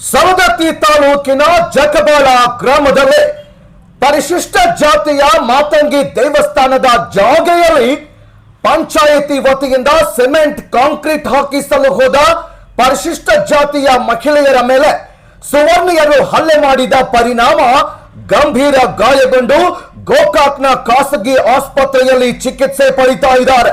ಸವದತ್ತಿ ತಾಲೂಕಿನ ಜಕಬಾಳ ಗ್ರಾಮದಲ್ಲಿ ಪರಿಶಿಷ್ಟ ಜಾತಿಯ ಮಾತಂಗಿ ದೇವಸ್ಥಾನದ ಜಾಗೆಯಲ್ಲಿ ಪಂಚಾಯಿತಿ ವತಿಯಿಂದ ಸಿಮೆಂಟ್ ಕಾಂಕ್ರೀಟ್ ಹಾಕಿಸಲು ಹೋದ ಪರಿಶಿಷ್ಟ ಜಾತಿಯ ಮಹಿಳೆಯರ ಮೇಲೆ ಸುವರ್ಣಿಯರು ಹಲ್ಲೆ ಮಾಡಿದ ಪರಿಣಾಮ ಗಂಭೀರ ಗಾಯಗೊಂಡು ಗೋಕಾಕ್ನ ಖಾಸಗಿ ಆಸ್ಪತ್ರೆಯಲ್ಲಿ ಚಿಕಿತ್ಸೆ ಪಡಿತಾ ಇದ್ದಾರೆ.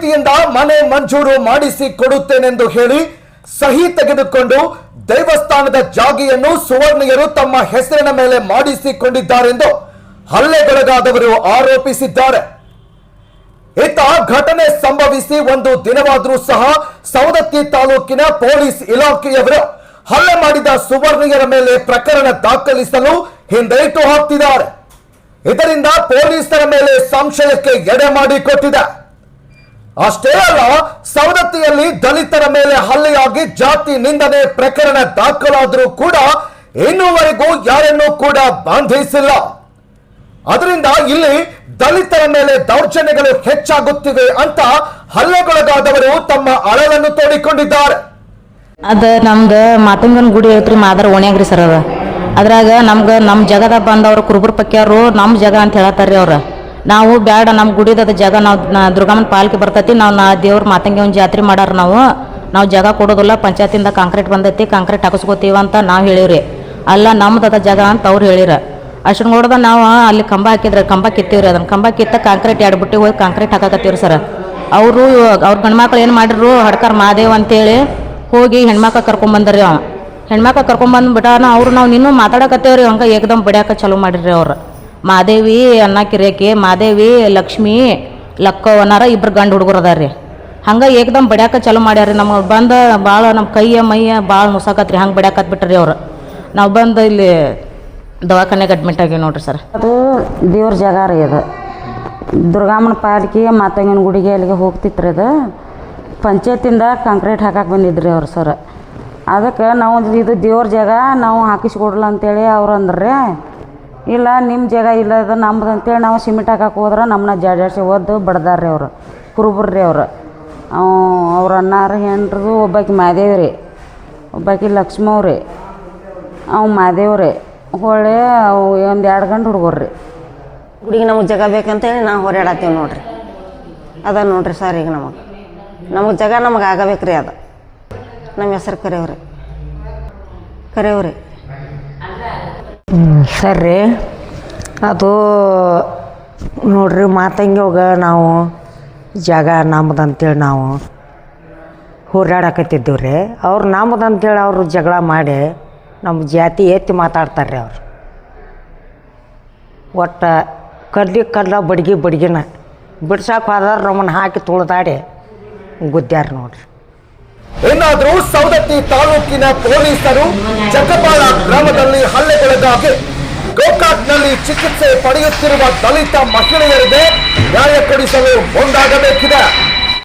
ಪಂಚಾಯಿತಿಯಿಂದ ಮನೆ ಮಂಜೂರು ಮಾಡಿಸಿ ಕೊಡುತ್ತೇನೆಂದು ಹೇಳಿ ಸಹಿ ತೆಗೆದುಕೊಂಡು ದೇವಸ್ಥಾನದ ಜಾಗಿಯನ್ನು ಸುವರ್ಣಿಯರು ತಮ್ಮ ಹೆಸರಿನ ಮೇಲೆ ಮಾಡಿಸಿಕೊಂಡಿದ್ದಾರೆಂದು ಹಲ್ಲೆಗೊಳಗಾದವರು ಆರೋಪಿಸಿದ್ದಾರೆ. ಇತ್ತ ಘಟನೆ ಸಂಭವಿಸಿ ಒಂದು ದಿನವಾದರೂ ಸಹ ಸವದತ್ತಿ ತಾಲೂಕಿನ ಪೊಲೀಸ್ ಇಲಾಖೆಯವರು ಹಲ್ಲೆ ಮಾಡಿದ ಸುವರ್ಣಿಯರ ಮೇಲೆ ಪ್ರಕರಣ ದಾಖಲಿಸಲು ಹಿಂದೇಟು ಹಾಕ್ತಿದ್ದಾರೆ. ಇದರಿಂದ ಪೊಲೀಸರ ಮೇಲೆ ಸಂಶಯಕ್ಕೆ ಎಡೆ ಮಾಡಿಕೊಟ್ಟಿದೆ. ಅಷ್ಟೇ ಅಲ್ಲ, ಸವದತ್ತಿಯಲ್ಲಿ ದಲಿತರ ಮೇಲೆ ಹಲ್ಲೆಯಾಗಿ ಜಾತಿ ನಿಂದನೆ ಪ್ರಕರಣ ದಾಖಲಾದರೂ ಕೂಡ ಇನ್ನುವರೆಗೂ ಯಾರನ್ನೂ ಕೂಡ ಬಂಧಿಸಿಲ್ಲ. ಅದರಿಂದ ಇಲ್ಲಿ ದಲಿತರ ಮೇಲೆ ದೌರ್ಜನ್ಯಗಳು ಹೆಚ್ಚಾಗುತ್ತಿವೆ ಅಂತ ಹಲ್ಲೆಗೊಳಗಾದವರು ತಮ್ಮ ಅಳಲನ್ನು ತೋಡಿಕೊಂಡಿದ್ದಾರೆ. ಅದು ನಮ್ದು ಮಾತಂಗನ ಗುಡಿ ಐತ್ರಿ ಮಾದರ ಓಣ್ಯಾಗ್ರಿ ಸರ್ ಅದು. ಅದ್ರಾಗ ನಮ್ಗೆ ನಮ್ಮ ಜಗದಾಗ ಬಂದವರು ಕುರುಬರ ಪಕ್ಕಿಯವರು ನಮ್ಮ ಜಗ ಅಂತ ಹೇಳತ್ತಾರ್ರಿ ಅವ್ರು. ನಾವು ಬ್ಯಾಡ ನಮ್ಮ ಗುಡಿದದ ಜಾಗ ನಾವು ದುರ್ಗಮ್ಮನ ಪಾಲ್ಕಿ ಬರ್ತೈತಿ, ನಾವು ನಾ ದೇವ್ರ ಮಾತಂಗಿ ಒಂದು ಜಾತ್ರೆ ಮಾಡಾರ ನಾವು. ನಾವು ಜಾಗ ಕೊಡೋದಿಲ್ಲ, ಪಂಚಾಯತಿಂದ ಕಾಂಕ್ರೀಟ್ ಬಂದೈತಿ, ಕಾಂಕ್ರೀಟ್ ಹಾಕಿಸ್ಕೋತೀವಿ ಅಂತ ನಾವು ಹೇಳಿವ್ರಿ. ಅಲ್ಲ, ನಮ್ದದ ಜಾಗ ಅಂತ ಅವ್ರು ಹೇಳಿರ. ನೋಡಿದ ನಾವು ಅಲ್ಲಿ ಕಂಬ ಹಾಕಿದ್ರೆ, ಕಂಬ ಕಿತ್ತೀವ್ರಿ ಅದನ್ನ. ಕಂಬ ಕಿತ್ತ ಕಾಂಕ್ರೀಟ್, ಎರಡು ಬಿಟ್ಟು ಹೋಗಿ ಕಾಂಕ್ರೀಟ್ ಹಾಕಾಕತ್ತೀವ್ರಿ ಸರ್. ಅವರು, ಅವ್ರ ಗಂಡ್ಮಕ್ಳು ಏನು ಮಾಡಿದ್ರು, ಹಡ್ಕರ್ ಮಾದೇವ್ ಅಂತೇಳಿ ಹೋಗಿ ಹೆಣ್ಮಕ್ಳು ಕರ್ಕೊಂಬಂದ್ರಿ ಅವ. ಹೆಣ್ಮಕ್ಳು ಕರ್ಕೊಂಬಂದ್ಬಿಟ್ಟ ಅವ್ರು ನಾವು ನಿನ್ನೂ ಮಾತಾಡಕತ್ತೇವ್ರಿ, ಹಂಗೆ ಏಕದಮ್ ಬಿಡ್ಯಾಕ ಚಾಲೂ ಮಾಡಿರಿ ಅವ್ರು. ಮಾದೇವಿ ಅನ್ನ ಕಿರೇಕಿ ಮಾದೇವಿ, ಲಕ್ಷ್ಮಿ ಲಕ್ಕವನಾರ ಇಬ್ರು ಗಂಡು ಹುಡುಗರು ಅದಾರ ಹಂಗೆ ಏಕ್ದಮ್ ಬಡ್ಯಾಕ ಚಲೋ ಮಾಡ್ಯಾರ ನಮಗೆ ಬಂದು ಭಾಳ ನಮ್ಮ ಕೈಯ, ಮೈಯ ಭಾಳ ಮುಸಾಕತ್ರಿ ಹಂಗೆ ಬಡ್ಯಾಕತ್ ಬಿಟ್ರಿ ಅವ್ರು. ನಾವು ಬಂದು ಇಲ್ಲಿ ದವಾಖಾನೆಗೆ ಅಡ್ಮಿಟ್ ಆಗೀವಿ ನೋಡ್ರಿ ಸರ್. ಅದು ದೇವ್ರ ಜಾಗ ರೀ ಅದು. ದುರ್ಗಮ್ಮನ ಪಾಲ್ಕಿ ಮಾತಂಗಿನ ಗುಡಿಗೆ ಅಲ್ಲಿಗೆ ಹೋಗ್ತಿತ್ತು ರೀ ಅದು. ಪಂಚಾಯತಿಂದ ಕಾಂಕ್ರೀಟ್ ಹಾಕಕ್ಕೆ ಬಂದಿದ್ರಿ ಅವ್ರು ಸರ್. ಅದಕ್ಕೆ ನಾವು ಇದು ದೇವ್ರ ಜಾಗ, ನಾವು ಹಾಕಿಸ್ಕೊಡ್ಲ ಅಂತೇಳಿ ಅವ್ರು ಅಂದ್ರಿ. ಇಲ್ಲ ನಿಮ್ಮ ಜಾಗ ಇಲ್ಲ ಅದು ನಮ್ದು ಅಂತೇಳಿ ನಾವು ಸಿಮೆಂಟ್ ಹಾಕಕ್ಕೆ ಹೋದ್ರೆ ನಮ್ಮನ್ನ ಜಾಡ್ಯಾಡ್ಸಿ ಓದ್ದು ಬಡ್ದಾರ್ರಿ ಅವರು, ಕುರುಬರ್ರಿ ಅವರು. ಅವ್ರ ಅಣ್ಣಾರ ಹೆಂಡ್ರದು ಒಬ್ಬಾಕಿ ಮಾದೇವಿ ರೀ, ಒಬ್ಬಾಕಿ ಲಕ್ಷ್ಮವ್ರಿ ಅವು ಮಾದೇವ್ರಿ ಹೊಳೆ ಅವು ಒಂದು ಎರಡು ಗಂಟೆ ಹುಡುಗರು ರೀ. ಹುಡುಗಿ ನಮಗೆ ಜಾಗ ಬೇಕಂತೇಳಿ ನಾವು ಹೊರ್ಯಾಡತ್ತೀವಿ ನೋಡ್ರಿ. ಅದ ನೋಡ್ರಿ ಸರ್ ಈಗ ನಮಗೆ. ನಮಗೆ ಜಾಗ ನಮಗೆ ಆಗಬೇಕು ರೀ ಅದು. ನಮ್ಮ ಹೆಸ್ರು ಕರೆಯವ್ರಿ ಕರೆಯವ್ರಿ ಸರ್ ರೀ ಅದು ನೋಡ್ರಿ, ಮಾತಂಗಿ ಹೋಗ ನಾವು ಜಾಗ ನಮ್ದು ಅಂತೇಳಿ ನಾವು ಹೋರಾಡಕತ್ತಿದ್ದೀವಿ ರೀ ಅವ್ರು ನಮ್ದು ಅಂತೇಳಿ ಅವರು ಜಗಳ ಮಾಡಿ ನಮ್ಮ ಜಾತಿ ಎತ್ತಿ ಮಾತಾಡ್ತಾರೆ ರೀ ಅವರು. ಒಟ್ಟು ಕಡ್ಲಿ ಕಲ್ಲ ಬಡ್ಗಿ ಬಡ್ಗಿನ ಬಿಡ್ಸಕ್ಕೆ ಹೋದ್ರೆ ನಮ್ಮನ್ನು ಹಾಕಿ ತುಳಿದಾಡಿ ಗುದ್ದ್ಯಾರ ನೋಡ್ರಿ. ಇನ್ನಾದರೂ ಸವದತ್ತಿ ತಾಲೂಕಿನ ಪೊಲೀಸರು ಚಕ್ಕಪಾಳ ಗ್ರಾಮದಲ್ಲಿ ಹಲ್ಲೆಗೊಳಗಾಗಿ ಗೋಕಾಕ್ನಲ್ಲಿ ಚಿಕಿತ್ಸೆ ಪಡೆಯುತ್ತಿರುವ ದಲಿತ ಮಹಿಳೆಯರಿಗೆ ನ್ಯಾಯ ಕೊಡಿಸಲು ಮುಂದಾಗಬೇಕಿದೆ.